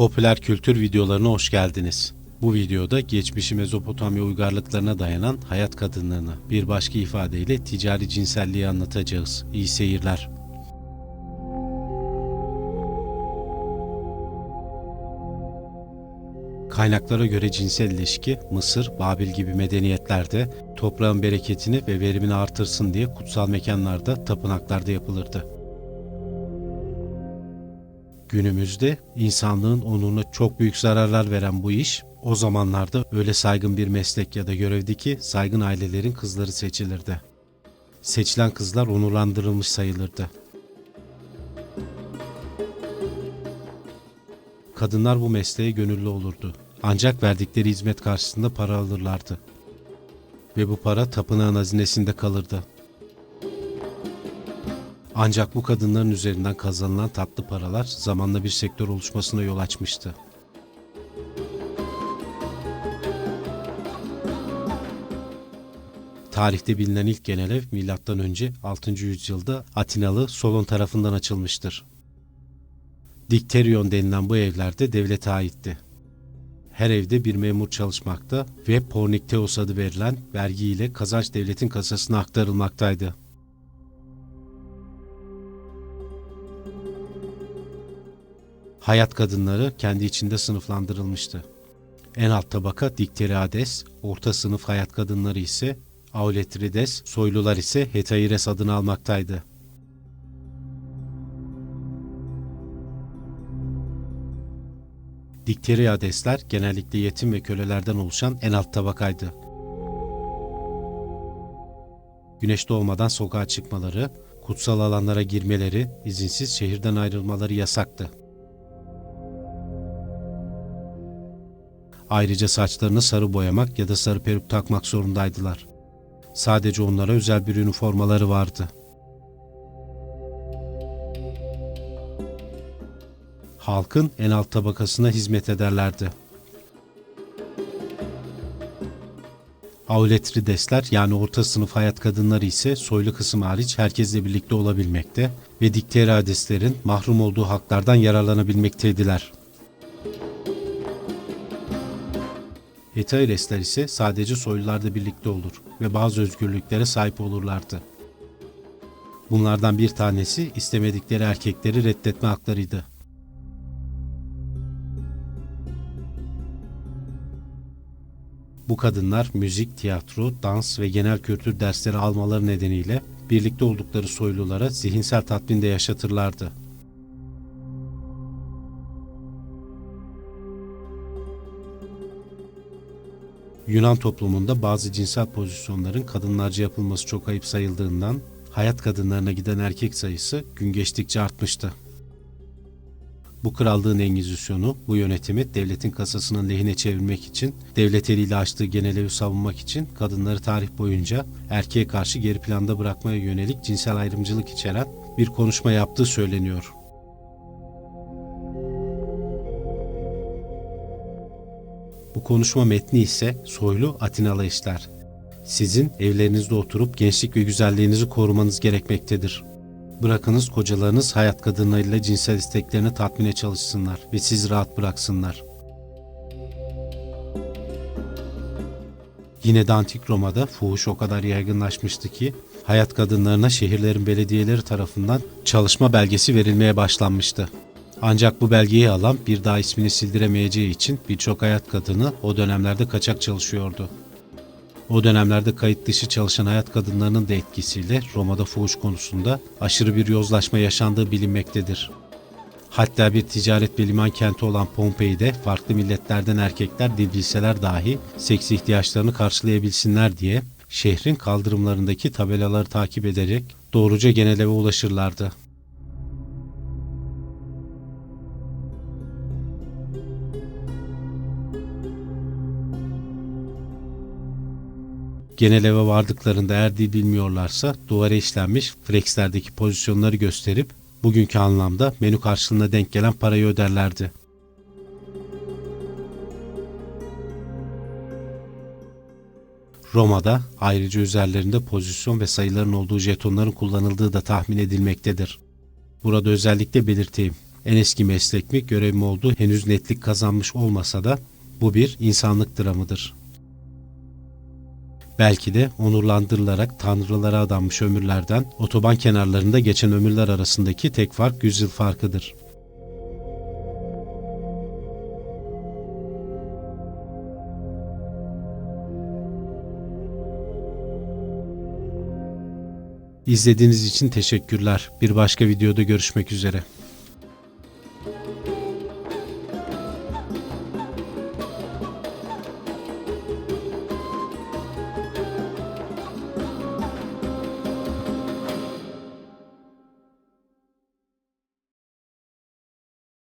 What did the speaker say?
Popüler kültür videolarına hoş geldiniz. Bu videoda geçmişi Mezopotamya uygarlıklarına dayanan hayat kadınlığını bir başka ifadeyle ticari cinselliği anlatacağız. İyi seyirler. Kaynaklara göre cinsel ilişki Mısır, Babil gibi medeniyetlerde toprağın bereketini ve verimini artırsın diye kutsal mekanlarda, tapınaklarda yapılırdı. Günümüzde insanlığın onuruna çok büyük zararlar veren bu iş, o zamanlarda öyle saygın bir meslek ya da görevdi ki saygın ailelerin kızları seçilirdi. Seçilen kızlar onurlandırılmış sayılırdı. Kadınlar bu mesleğe gönüllü olurdu. Ancak verdikleri hizmet karşısında para alırlardı. Ve bu para tapınağın hazinesinde kalırdı. Ancak bu kadınların üzerinden kazanılan tatlı paralar zamanla bir sektör oluşmasına yol açmıştı. Tarihte bilinen ilk genel ev M.Ö. 6. yüzyılda Atinalı Solon tarafından açılmıştır. Dikterion denilen bu evlerde devlete aitti. Her evde bir memur çalışmakta ve Pornikteos adı verilen vergiyle kazanç devletin kasasına aktarılmaktaydı. Hayat kadınları kendi içinde sınıflandırılmıştı. En alt tabaka Dikteriades, orta sınıf hayat kadınları ise Auletrides, soylular ise Hetaires adını almaktaydı. Dikteriadesler genellikle yetim ve kölelerden oluşan en alt tabakaydı. Güneş doğmadan sokağa çıkmaları, kutsal alanlara girmeleri, izinsiz şehirden ayrılmaları yasaktı. Ayrıca saçlarını sarı boyamak ya da sarı peruk takmak zorundaydılar. Sadece onlara özel bir üniformaları vardı. Halkın en alt tabakasına hizmet ederlerdi. Auletridesler yani orta sınıf hayat kadınları ise soylu kısım hariç herkesle birlikte olabilmekte ve dikteradeslerin mahrum olduğu haklardan yararlanabilmekteydiler. Hetairesler ise sadece soylularda birlikte olur ve bazı özgürlüklere sahip olurlardı. Bunlardan bir tanesi istemedikleri erkekleri reddetme haklarıydı. Bu kadınlar müzik, tiyatro, dans ve genel kültür dersleri almaları nedeniyle birlikte oldukları soylulara zihinsel tatminde yaşatırlardı. Yunan toplumunda bazı cinsel pozisyonların kadınlarca yapılması çok ayıp sayıldığından hayat kadınlarına giden erkek sayısı gün geçtikçe artmıştı. Bu krallığın Engizisyonu bu yönetimi devletin kasasının lehine çevirmek için, devlet eliyle açtığı genel evi savunmak için kadınları tarih boyunca erkeğe karşı geri planda bırakmaya yönelik cinsel ayrımcılık içeren bir konuşma yaptığı söyleniyor. Bu konuşma metni ise soylu Atinalı işler. Sizin evlerinizde oturup gençlik ve güzelliğinizi korumanız gerekmektedir. Bırakınız kocalarınız hayat kadınlarıyla cinsel isteklerini tatmine çalışsınlar ve sizi rahat bıraksınlar. Yine de Antik Roma'da fuhuş o kadar yaygınlaşmıştı ki hayat kadınlarına şehirlerin belediyeleri tarafından çalışma belgesi verilmeye başlanmıştı. Ancak bu belgeyi alan bir daha ismini sildiremeyeceği için birçok hayat kadını o dönemlerde kaçak çalışıyordu. O dönemlerde kayıt dışı çalışan hayat kadınlarının da etkisiyle Roma'da fuhuş konusunda aşırı bir yozlaşma yaşandığı bilinmektedir. Hatta bir ticaret ve liman kenti olan Pompei'de farklı milletlerden erkekler dil bilseler dahi seks ihtiyaçlarını karşılayabilsinler diye şehrin kaldırımlarındaki tabelaları takip ederek doğruca genel eve ulaşırlardı. Genel eve vardıklarında eğer dil bilmiyorlarsa duvara işlenmiş flexlerdeki pozisyonları gösterip bugünkü anlamda menü karşılığında denk gelen parayı öderlerdi. Roma'da ayrıca üzerlerinde pozisyon ve sayıların olduğu jetonların kullanıldığı da tahmin edilmektedir. Burada özellikle belirteyim. en eski meslek mi, görev mi olduğu henüz netlik kazanmış olmasa da bu bir insanlık dramıdır. Belki de onurlandırılarak tanrılara adanmış ömürlerden otoban kenarlarında geçen ömürler arasındaki tek fark yüzyıl farkıdır. İzlediğiniz için teşekkürler. Bir başka videoda görüşmek üzere.